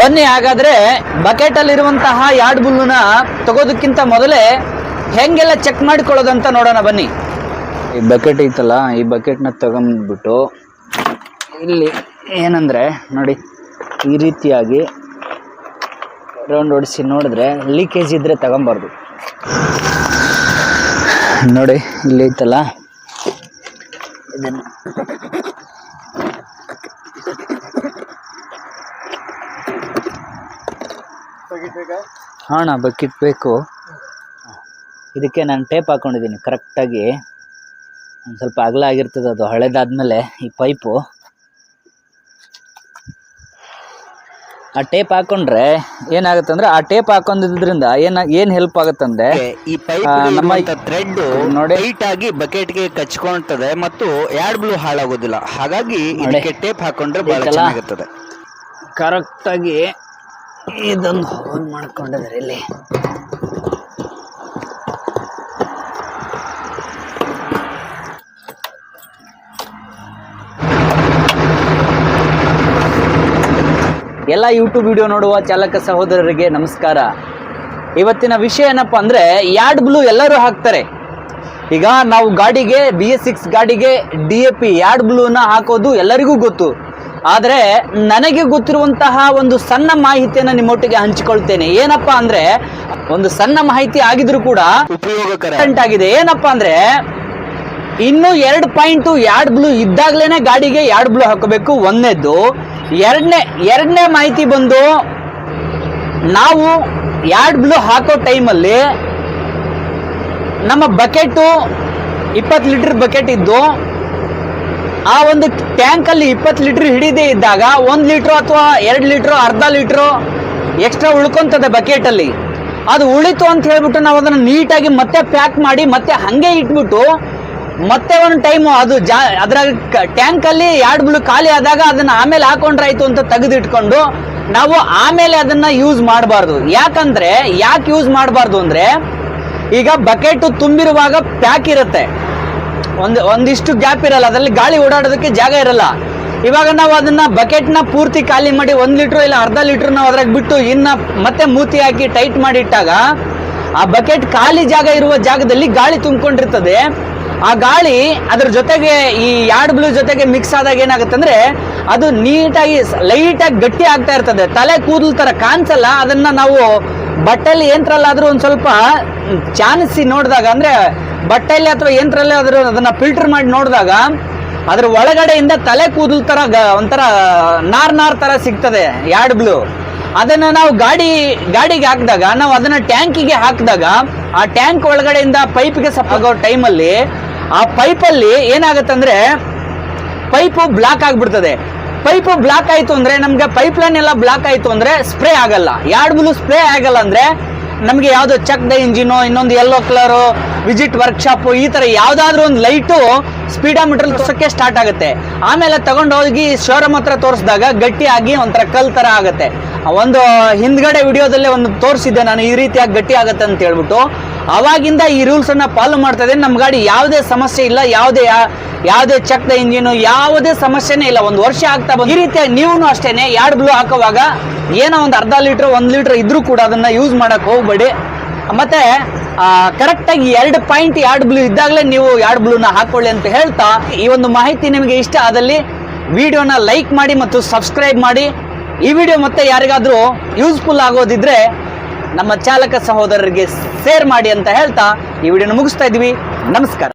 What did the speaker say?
ಬನ್ನಿ ಹಾಗಾದ್ರೆ ಬಕೆಟ್ ಅಲ್ಲಿರುವಂತಹ ಯಾರ್ಡ್ ಬುಲ್ಲುನ ತಗೋದಕ್ಕಿಂತ ಮೊದಲೇ ಹೆಂಗೆಲ್ಲ ಚೆಕ್ ಮಾಡಿಕೊಳ್ಳೋದಂತ ನೋಡೋಣ ಬನ್ನಿ. ಈ ಬಕೆಟ್ ಐತಲ್ಲ, ಈ ಬಕೆಟ್ನ ತಗೊಂಡ್ಬಿಟ್ಟು ಇಲ್ಲಿ ಏನಂದ್ರೆ, ನೋಡಿ, ಈ ರೀತಿಯಾಗಿ ರೌಂಡ್ ಹೊಡಿಸಿ ನೋಡಿದ್ರೆ ಲೀಕೇಜ್ ಇದ್ರೆ ತಗೊಂಬಾರ್ದು. ನೋಡಿ, ಇಲ್ಲಿ ಐತಲ್ಲ? ಇದನ್ನು ಹಾಂ ಬಕೆಟ್ ಬೇಕು ಇದಕ್ಕೆ ನಾನು ಟೇಪ್ ಹಾಕ್ಕೊಂಡಿದ್ದೀನಿ ಕರೆಕ್ಟಾಗಿ ಒಂದು ಸ್ವಲ್ಪ ಅಗಲ ಆಗಿರ್ತದೆ ಅದು ಹಳೆದಾದ್ಮೇಲೆ ಈ ಪೈಪು ಆ ಟೇಪ್ ಹಾಕೊಂಡ್ರೆ ಏನಾಗುತ್ತೆ ಅಂದ್ರೆ ಆ ಟೇಪ್ ಹಾಕೊಂಡಿದ್ರಿಂದ ಏನ ಏನ್ ಹೆಲ್ಪ್ ಆಗುತ್ತಂದ್ರೆ ಈ ಪೈಪ್ ನಮ್ಮ ಥ್ರೆಡ್ ನೋಡಿ. ಟೈಟ್ ಆಗಿ ಬಕೆಟ್ಗೆ ಕಚ್ಕೊಳ್ತದೆ ಮತ್ತು ಯಾರ್ಡ್ ಬ್ಲೂ ಹಾಳಾಗೋದಿಲ್ಲ. ಹಾಗಾಗಿ ಇದಕ್ಕೆ ಟೇಪ್ ಹಾಕೊಂಡ್ರೆ ಬಹಳ? ಚೆನ್ನಾಗಿರ್ತದೆ. ಕರೆಕ್ಟಾಗಿ ಇದೊಂದು ಹೋಲ್ ಮಾಡ್ಕೊಂಡಿದ್ದಾರೆ ಇಲ್ಲಿ. ಎಲ್ಲ ಯೂಟ್ಯೂಬ್ ವಿಡಿಯೋ ನೋಡುವ ಚಾಲಕ ಸಹೋದರರಿಗೆ ನಮಸ್ಕಾರ. ಇವತ್ತಿನ ವಿಷಯ ಏನಪ್ಪ ಅಂದರೆ ಯಾರ್ಡ್ ಬ್ಲೂ ಎಲ್ಲರೂ ಹಾಕ್ತಾರೆ. ಈಗ ನಾವು ಗಾಡಿಗೆ ಬಿ ಎಸ್ ಸಿಕ್ಸ್ ಗಾಡಿಗೆ ಡಿ ಎ ಪಿ ಯಾರ್ಡ್ ಬ್ಲೂನ ಹಾಕೋದು ಎಲ್ಲರಿಗೂ ಗೊತ್ತು. ಆದರೆ ನನಗೆ ಗೊತ್ತಿರುವಂತಹ ಒಂದು ಸಣ್ಣ ಮಾಹಿತಿಯನ್ನು ನಿಮ್ಮೊಟ್ಟಿಗೆ ಹಂಚಿಕೊಳ್ತೇನೆ. ಏನಪ್ಪ ಅಂದರೆ ಒಂದು ಸಣ್ಣ ಮಾಹಿತಿ ಆಗಿದ್ರು ಕೂಡ ಉಪಯೋಗಕರ. ಆಗಿದೆ. ಏನಪ್ಪ ಅಂದರೆ ಇನ್ನು ಎರಡು ಪಾಯಿಂಟು ಎರಡು ಬ್ಲೂ ಇದ್ದಾಗಲೇ ಗಾಡಿಗೆ ಎರಡು ಬ್ಲೂ ಹಾಕಬೇಕು ಒಂದನೇದ್ದು ಎರಡನೇ ಎರಡನೇ ಮಾಹಿತಿ ಬಂದು ನಾವು ಎರಡು ಬ್ಲೂ ಹಾಕೋ ಟೈಮಲ್ಲಿ ನಮ್ಮ ಬಕೆಟು ಇಪ್ಪತ್ತು ಲೀಟರ್ ಬಕೆಟ್ ಇದ್ದು ಆ ಒಂದು ಟ್ಯಾಂಕಲ್ಲಿ ಇಪ್ಪತ್ತು ಲೀಟ್ರ್ ಹಿಡಿದೇ ಇದ್ದಾಗ ಒಂದು ಲೀಟ್ರು ಅಥವಾ ಎರಡು ಲೀಟ್ರು ಅರ್ಧ ಲೀಟ್ರು ಎಕ್ಸ್ಟ್ರಾ ಉಳ್ಕೊಂತದೆ ಬಕೆಟಲ್ಲಿ ಅದು ಉಳಿತು ಅಂತ ಹೇಳ್ಬಿಟ್ಟು ನಾವು ಅದನ್ನು ನೀಟಾಗಿ ಮತ್ತೆ ಪ್ಯಾಕ್ ಮಾಡಿ, ಮತ್ತೆ ಹಾಗೆ ಇಟ್ಬಿಟ್ಟು ಮತ್ತೆ ಒಂದು ಟೈಮು ಅದು ಜಾ ಟ್ಯಾಂಕ್ ಟ್ಯಾಂಕಲ್ಲಿ ಎರಡು ಬ್ಲೂ ಖಾಲಿ ಆದಾಗ ಅದನ್ನು ಆಮೇಲೆ ಹಾಕೊಂಡ್ರಾಯ್ತು ಅಂತ ತೆಗೆದಿಟ್ಕೊಂಡು ನಾವು ಆಮೇಲೆ ಅದನ್ನು ಯೂಸ್ ಮಾಡಬಾರ್ದು. ಯಾಕಂದ್ರೆ ಯಾಕೆ ಯೂಸ್ ಮಾಡಬಾರ್ದು ಅಂದರೆ ಈಗ ಬಕೆಟು ತುಂಬಿರುವಾಗ ಪ್ಯಾಕ್ ಇರುತ್ತೆ. ಒಂದು ಒಂದಿಷ್ಟು ಗ್ಯಾಪ್ ಇರಲ್ಲ, ಅದರಲ್ಲಿ ಗಾಳಿ ಓಡಾಡೋದಕ್ಕೆ ಜಾಗ ಇರಲ್ಲ. ಇವಾಗ ನಾವು ಅದನ್ನ ಬಕೆಟ್ನ ಪೂರ್ತಿ ಖಾಲಿ ಮಾಡಿ ಒಂದು ಲೀಟ್ರ್ ಇಲ್ಲ ಅರ್ಧ ಲೀಟ್ರ್ ನಾವು ಅದ್ರಾಗ ಬಿಟ್ಟು ಇನ್ನ ಮತ್ತೆ ಮೂತಿ ಹಾಕಿ ಟೈಟ್ ಮಾಡಿ ಇಟ್ಟಾಗ ಆ ಬಕೆಟ್ ಖಾಲಿ ಜಾಗ ಇರುವ ಜಾಗದಲ್ಲಿ ಗಾಳಿ ತುಂಬಿಕೊಂಡಿರ್ತದೆ. ಆ ಗಾಳಿ ಅದ್ರ ಜೊತೆಗೆ ಈ ಯಾರ್ಡ್ ಬ್ಲೂ ಜೊತೆಗೆ ಮಿಕ್ಸ್ ಆದಾಗ ಏನಾಗುತ್ತೆ ಅಂದ್ರೆ ಅದು ನೀಟಾಗಿ ಲೈಟಾಗಿ ಗಟ್ಟಿ ಆಗ್ತಾ ಇರ್ತದೆ. ತಲೆ ಕೂದಲು ತರ ಕಾಣಿಸಲ್ಲ, ಅದನ್ನ ನಾವು ಬಟ್ಟೆಲಿ ಆದರೂ ಒಂದು ಸ್ವಲ್ಪ ಚಾನಿಸಿ ನೋಡಿದಾಗ, ಅಂದರೆ ಬಟ್ಟೆಯಲ್ಲಿ ಅಥವಾ ಯಂತ್ರಲ್ಲೇ ಆದರೂ ಅದನ್ನು ಫಿಲ್ಟರ್ ಮಾಡಿ ನೋಡಿದಾಗ, ಅದ್ರ ಒಳಗಡೆಯಿಂದ ತಲೆ ಕೂದಲು ಥರ ಗ- ಒಂಥರ ನಾರ್ ನಾರ್ ತರ ಸಿಗ್ತದೆ ಯಾರ್ಡ್ ಬ್ಲೂ ಅದನ್ನ ನಾವು ಗಾಡಿ, ಗಾಡಿಗೆ ಹಾಕಿದಾಗ, ನಾವು ಅದನ್ನ ಟ್ಯಾಂಕಿಗೆ ಹಾಕಿದಾಗ, ಆ ಟ್ಯಾಂಕ್ ಒಳಗಡೆಯಿಂದ ಪೈಪ್ಗೆ ಸಪ್ಪಾಗೋ ಟೈಮಲ್ಲಿ ಆ ಪೈಪಲ್ಲಿ ಏನಾಗತ್ತಂದ್ರೆ ಪೈಪು ಬ್ಲಾಕ್ ಆಗ್ಬಿಡ್ತದೆ. ಪೈಪು ಬ್ಲಾಕ್ ಆಯ್ತು ಅಂದ್ರೆ, ನಮ್ಗೆ ಪೈಪ್ ಲೈನ್ ಎಲ್ಲ ಬ್ಲಾಕ್ ಆಯ್ತು ಅಂದ್ರೆ ಸ್ಪ್ರೇ ಆಗಲ್ಲ. ಯಾರ್ಡ್ ಬ್ಲೂ ಸ್ಪ್ರೇ ಆಗಲ್ಲ ಅಂದ್ರೆ, ನಮಗೆ ಯಾವ್ದು ಚಕ್ ದ ಇಂಜಿನು, ಇನ್ನೊಂದು ಯೆಲ್ಲೋ ಕಲರು ವಿಜಿಟ್ ವರ್ಕ್ಶಾಪ್ ಈ ತರ ಯಾವ್ದಾದ್ರು ಒಂದು ಲೈಟು ಸ್ಪೀಡಾಮೀಟರ್ ತೋರ್ಸಕ್ಕೆ ಸ್ಟಾರ್ಟ್ ಆಗುತ್ತೆ. ಆಮೇಲೆ ತಗೊಂಡೋಗಿ ಶೋರೂಮ್ ಹತ್ರ ತೋರಿಸಿದಾಗ ಗಟ್ಟಿಯಾಗಿ ಒಂಥರ ಕಲ್ ತರ ಆಗುತ್ತೆ. ಒಂದು ಹಿಂದ್ಗಡೆ ವಿಡಿಯೋದಲ್ಲೇ ಒಂದು ತೋರಿಸಿದ್ದೆ ನಾನು, ಈ ರೀತಿಯಾಗಿ ಗಟ್ಟಿ ಆಗುತ್ತೆ ಅಂತ ಹೇಳ್ಬಿಟ್ಟು. ಅವಾಗಿಂದ ಈ ರೂಲ್ಸ್ ಅನ್ನ ಫಾಲೋ ಮಾಡ್ತಾ ನಮ್ಮ ಗಾಡಿ ಯಾವುದೇ ಸಮಸ್ಯೆ ಇಲ್ಲ, ಯಾವುದೇ ಯಾವುದೇ ಚಕ್ ಇಂಜಿನ್ ಯಾವುದೇ ಸಮಸ್ಯೆನೇ ಇಲ್ಲ. ಒಂದು ವರ್ಷ ಆಗ್ತಾ ಬಂದು ಈ ರೀತಿಯಾಗಿ ನೀವು ಅಷ್ಟೇನೆ, ಎರಡು ಬ್ಲೂ ಹಾಕುವಾಗ ಏನೋ ಒಂದು ಅರ್ಧ ಲೀಟರ್ ಒಂದು ಲೀಟರ್ ಇದ್ರೂ ಕೂಡ ಅದನ್ನ ಯೂಸ್ ಮಾಡಕ್ ಹೋಗ್ಬೇಡಿ. ಮತ್ತೆ ಕರೆಕ್ಟಾಗಿ ಎರಡು ಪಾಯಿಂಟ್ ಎರಡು ಬ್ಲೂ ಇದ್ದಾಗಲೇ ನೀವು ಎರಡು ಬ್ಲೂನ ಹಾಕೊಳ್ಳಿ ಅಂತ ಹೇಳ್ತಾ, ಈ ಒಂದು ಮಾಹಿತಿ ನಿಮಗೆ ಇಷ್ಟ ಆದಲ್ಲಿ ವಿಡಿಯೋನ ಲೈಕ್ ಮಾಡಿ ಮತ್ತು ಸಬ್ಸ್ಕ್ರೈಬ್ ಮಾಡಿ. ಈ ವಿಡಿಯೋ ಮತ್ತೆ ಯಾರಿಗಾದರೂ ಯೂಸ್ಫುಲ್ ಆಗೋದಿದ್ರೆ ನಮ್ಮ ಚಾಲಕ ಸಹೋದರರಿಗೆ ಶೇರ್ ಮಾಡಿ ಅಂತ ಹೇಳ್ತಾ, ಈ ವಿಡಿಯೋನ ಮುಗಿಸ್ತಾ ಇದ್ವಿ ನಮಸ್ಕಾರ.